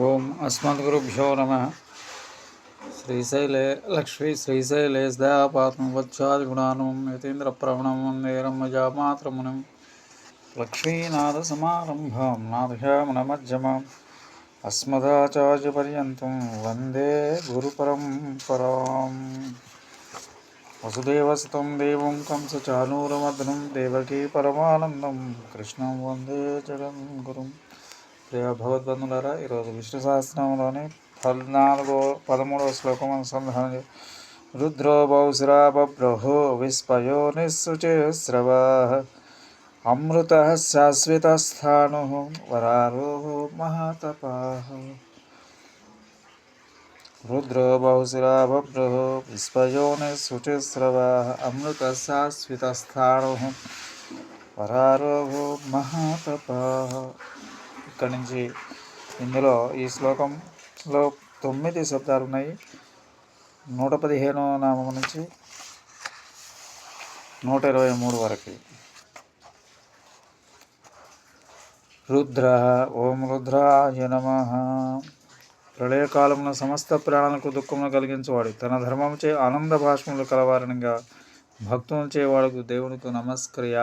ఓం అస్మద్గురుభ్యో నమ. శ్రీశైలే లక్ష్మీ శ్రీశైలే దయాపాతం వత్సాదిగుణానం యతీంద్ర ప్రవణం వందే రమ్మజామాత్రమునిం లక్ష్మీనాథసమారంభాం నాథయామనమజ్జమాం అస్మదాచార్యపర్యంతం వందే గురుపరంపరాం వసుదేవసుతం దేవం కంసచానూరమర్దనం దేవకీ పరమానందం కృష్ణం వందే జగన్ గురుం భగవద్బంధులారా ఈరోజు విష్ణు సహస్రంలోని పద్నాలుగో పదమూడవ శ్లోకం అనుసంధానం చే- రుద్రో బౌసురా బభ్రహో విస్పయో నిస్సుచేస్రవ అమృత శాశ్వత స్థాను వరారోహో మహాతపా రుద్రో బహుశిరా బభ్రో విస్పయో నిస్సుచిస్రవ అమృత శాశ్వత స్థాను వరారోహో మహాతపా ఇక్కడి నుంచి ఇందులో ఈ శ్లోకంలో తొమ్మిది శబ్దాలు ఉన్నాయి నూట పదిహేను నామం నుంచి నూట ఇరవై మూడు వరకు. రుద్ర ఓం రుద్రాయ నమ. ప్రళయకాలమున సమస్త ప్రాణులకు దుఃఖమును కలిగించేవాడు తన ధర్మముచే ఆనంద భాష్ములు కలవారణంగా భక్తులచే వాడుకు దేవునికి నమస్క్రియ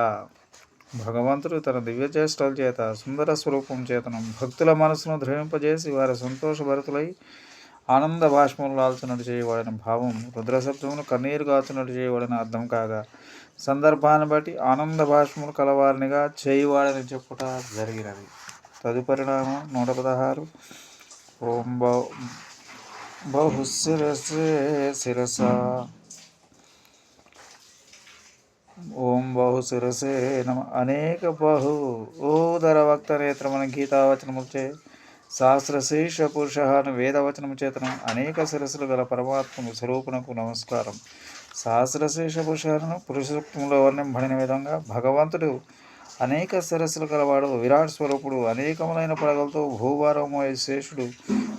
భగవంతుడు తన దివ్యచేష్టల చేత సుందర స్వరూపం చేతను భక్తుల మనసును ధృవింపజేసి వారి సంతోషభరితులై ఆనంద భాష్మములు లాల్చినట్టు చేయబడిన భావం రుద్రశబ్దమును కన్నీరు కాచునట్టు చేయబడిన అర్థం కాగా సందర్భాన్ని బట్టి ఆనంద భాష్ములు కలవారినిగా చేయవాడని చెప్పుట జరిగినది. తదుపరి నామం నూట పదహారు. ఓం బహు శిరసే శిరస. ఓం బహు శిరసే నమ. అనేక బాహు ఓదర వక్త నేత్రమన గీతావచనముచే సహస్రశీర్ష పురుష అను వేదవచనము చేతనం అనేక శిరస్సులు గల పరమాత్మకు స్వరూపునకు నమస్కారం. సహస్రశీర్ష పురుషను పురుషోక్తంలో వర్ణింపడిన విధంగా భగవంతుడు అనేక శిరస్సులు గలవాడు విరాట్ స్వరూపుడు అనేకములైన పడగలతో భూభారము శేషుడు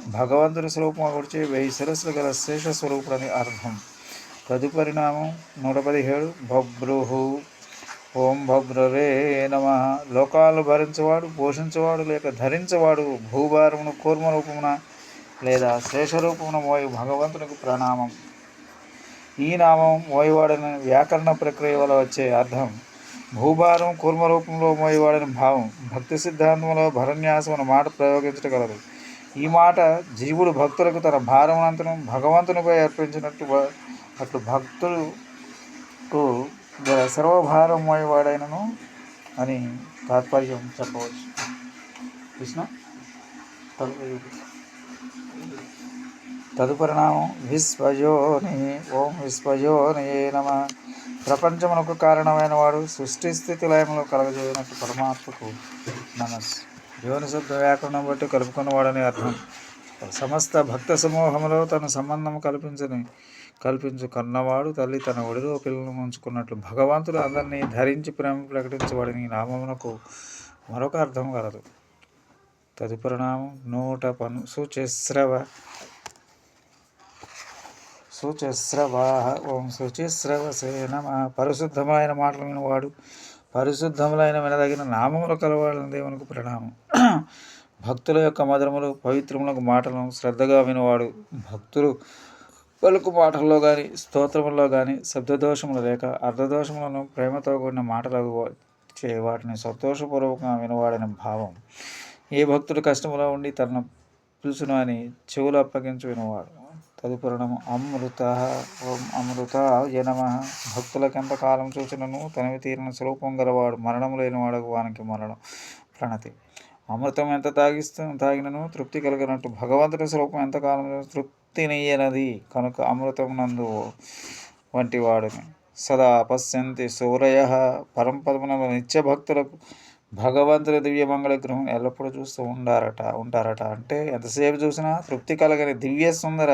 భగవంతుడి స్వరూపం గురించి వెయ్యి శిరస్సులు గల శేష స్వరూపుడని అర్థం తదుపరి నామం నూట పదిహేడు భబ్రుహు. ఓం భబ్రరే నమ. లోకాలు భరించేవాడు పోషించేవాడు లేక ధరించేవాడు భూభారమును కూర్మ రూపమున లేదా శేషరూపమున మోయి భగవంతునికి ప్రణామం. ఈ నామం మోయవాడని వ్యాకరణ ప్రక్రియ వల్ల వచ్చే అర్థం. భూభారం కూర్మ రూపంలో మోయవాడని భావం. భక్తి సిద్ధాంతంలో భరణ్యాసం అన్న మాట ప్రయోగించగలదు ఈ మాట జీవుడు భక్తులకు తన భారమునంతరం భగవంతునిపై అర్పించినట్టు అట్లు భక్తులకు గల సర్వభారం మోయవాడైనను అని తాత్పర్యం చెప్పవచ్చు. కృష్ణ తదుపరి నామం విశ్వయోని ఓం విశ్వయోని నమ. ప్రపంచమునకు కారణమైన వాడు సృష్టి స్థితి లయములు కలగజేయనట్టు పరమాత్మకు నమస్. యోని శబ్ద వ్యాకరణం బట్టి కలుపుకున్నవాడని అర్థం. సమస్త భక్త సమూహంలో తన సంబంధం కల్పించని కల్పించు కన్నవాడు తల్లి తన ఒడిలో పిల్లలను ఉంచుకున్నట్లు భగవంతుడు అందరినీ ధరించి ప్రేమ ప్రకటించబడిన ఈ నామమునకు మరొక అర్థం కలదు. తదుపరి నామం నూట పను సుచిశ్రవ సుచిశ్రవాహ ఓం శుచిశ్రవసే నమ. పరిశుద్ధమైన మాటలు వినవాడు పరిశుద్ధములైన వినదగిన నామములు కలవాడని దేవునికి ప్రణామం. భక్తుల యొక్క మధురములు పవిత్రములకు మాటలను శ్రద్ధగా వినవాడు భక్తులు పలుకు మాటల్లో కానీ స్తోత్రముల్లో కానీ శబ్దదోషములు లేక అర్ధదోషములను ప్రేమతో కూడిన మాటలు చే వాటిని సంతోషపూర్వకంగా వినవాడని భావం. ఏ భక్తుడు కష్టములో ఉండి తనను పిలుచును అని చెవులు అప్పగించి వినవాడు. తదుపరణము అమృత ఓం అమృత జనమ భక్తులకెంత కాలం చూసినను తనవి తీరిన స్వరూపం గలవాడు మరణం లేనివాడు వానికి మరణం ప్రణతి. అమృతం ఎంత తాగిస్తూ తాగినను తృప్తి కలగనట్టు భగవంతుని స్వరూపం ఎంతకాలం తృప్తినియనది కనుక అమృతం నందు వంటి వాడిని. సదా పశ్యంతి సూరయ పరంపదమునందు నిత్య భక్తులకు భగవంతుని దివ్య మంగళ గ్రహం ఎల్లప్పుడూ చూస్తూ ఉండారట ఉంటారట. అంటే ఎంతసేపు చూసినా తృప్తి కలగని దివ్య సుందర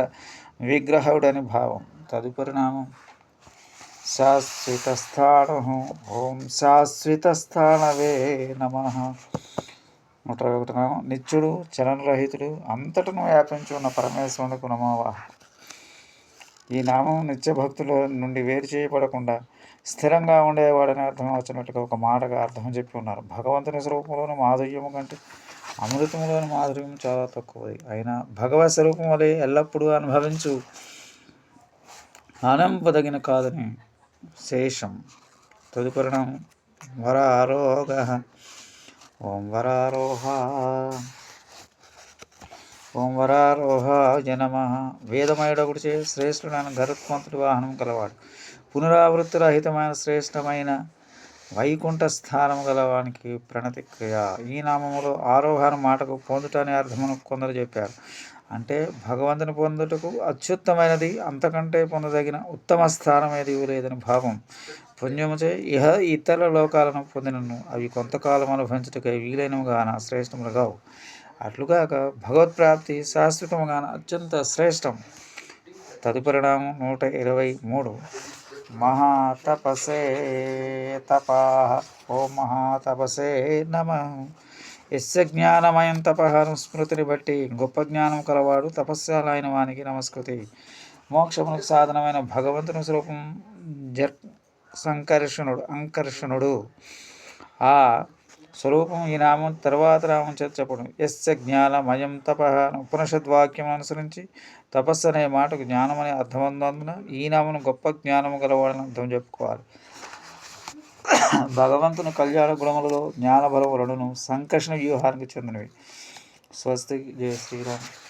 విగ్రహుడని భావం. తదుపరి నామం శాశ్వత ఓం శాశ్వత స్థానవే నమ. నూట ఒకటి నిత్యుడు చలనరహితుడు అంతటను వ్యాపించి ఉన్న పరమేశ్వరునికి నమోవాహ ఈ నామం నిత్య భక్తుల నుండి వేరు చేయబడకుండా స్థిరంగా ఉండేవాడని అర్థం వచ్చినట్టుగా ఒక మాటగా అర్థం చెప్పి ఉన్నారు. భగవంతుని స్వరూపంలోని మాధుర్యము కంటే అమృతములోని మాధుర్యం చాలా తక్కువది. అయినా భగవత్ స్వరూపం వలె ఎల్లప్పుడూ అనుభవించు అనంపదగిన కాదని శేషం. తదుపరిణం వరారోగ. ఓం వరారోహ. ఓం వరారోహాయ నమ. వేదమయుడొకటి శ్రేష్ఠుడైన గరుత్మంతుడి వాహనం కలవాడు పునరావృత్తి రహితమైన శ్రేష్టమైన వైకుంఠ స్థానం గలవానికి ప్రణతి క్రియ ఈ నామములో ఆరోహణ మాటకు పొందుటని అర్థమును కొందరు చెప్పారు. అంటే భగవంతుని పొందుటకు అత్యుత్తమైనది అంతకంటే పొందదగిన ఉత్తమ స్థానం ఏది లేదని భావం. పుణ్యముచే ఇహ ఇతర లోకాలను పొందినను. అవి కొంతకాలం అనుభవించుటకై వీలైనవిగాన శ్రేష్టములుగావు. అట్లుగాక భగవత్ప్రాప్తి శాశ్వతముగాన అత్యంత శ్రేష్టం. తదుపరిణామం నూట ఇరవై మూడు. మహాతపసే తపా. ఓ మహాతపసే నమ. యస్య జ్ఞానమయం తపహను స్మృతిని బట్టి గొప్ప జ్ఞానం కలవాడు తపస్యాలైన వానికి నమస్కృతి. మోక్షములకు సాధనమైన భగవంతుని స్వరూపం జర్ సంకర్షణుడు అంకర్షణుడు. ఆ స్వరూపం ఈ నామం తర్వాత నామం చేత చెప్పడం ఎస్య జ్ఞానమయం తప ఉపనిషద్వాక్యం అనుసరించి తపస్సు అనే మాటకు జ్ఞానం అనే అర్థం ఉన్నందున ఈ నామను గొప్ప జ్ఞానము గలవాడని అర్థం చెప్పుకోవాలి. భగవంతుని కళ్యాణ గుణములలో జ్ఞానబలములను సంకర్షణ వ్యూహానికి చెందినవి. స్వస్తి జయ శ్రీరామ్.